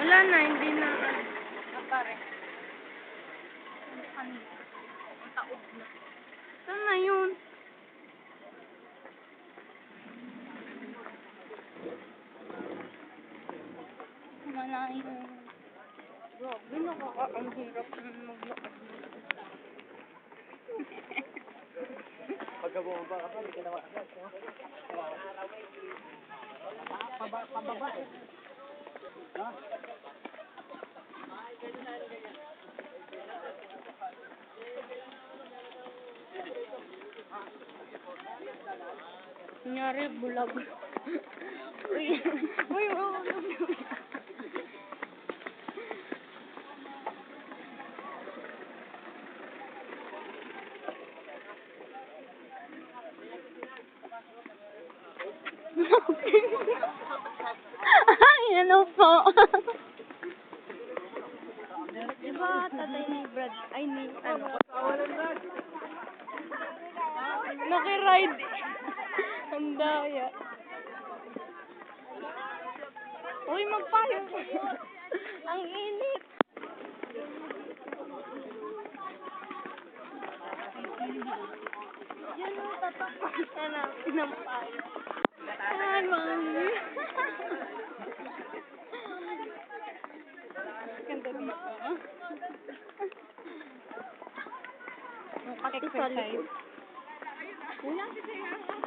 Wala na, hindi na. Ah, pare. Ano? Ang taod na. Saan na yun? Malayo. Grabe, nakaka... Ang hirap na maglakad. Pagka bumaba ka pa, hindi ka na makakasal. Paba, pababa eh. Kunyari, bulag. Uy, uy, uy. Ano po? Di ba tatay ni Brad, ay ni, ano, Nakiride. Ang daya. Uy, magpayong. Ang init. yan ang tatakpan ka na, pinampayo. Ay, mami. Ganda dito. ah. Exercise. Si.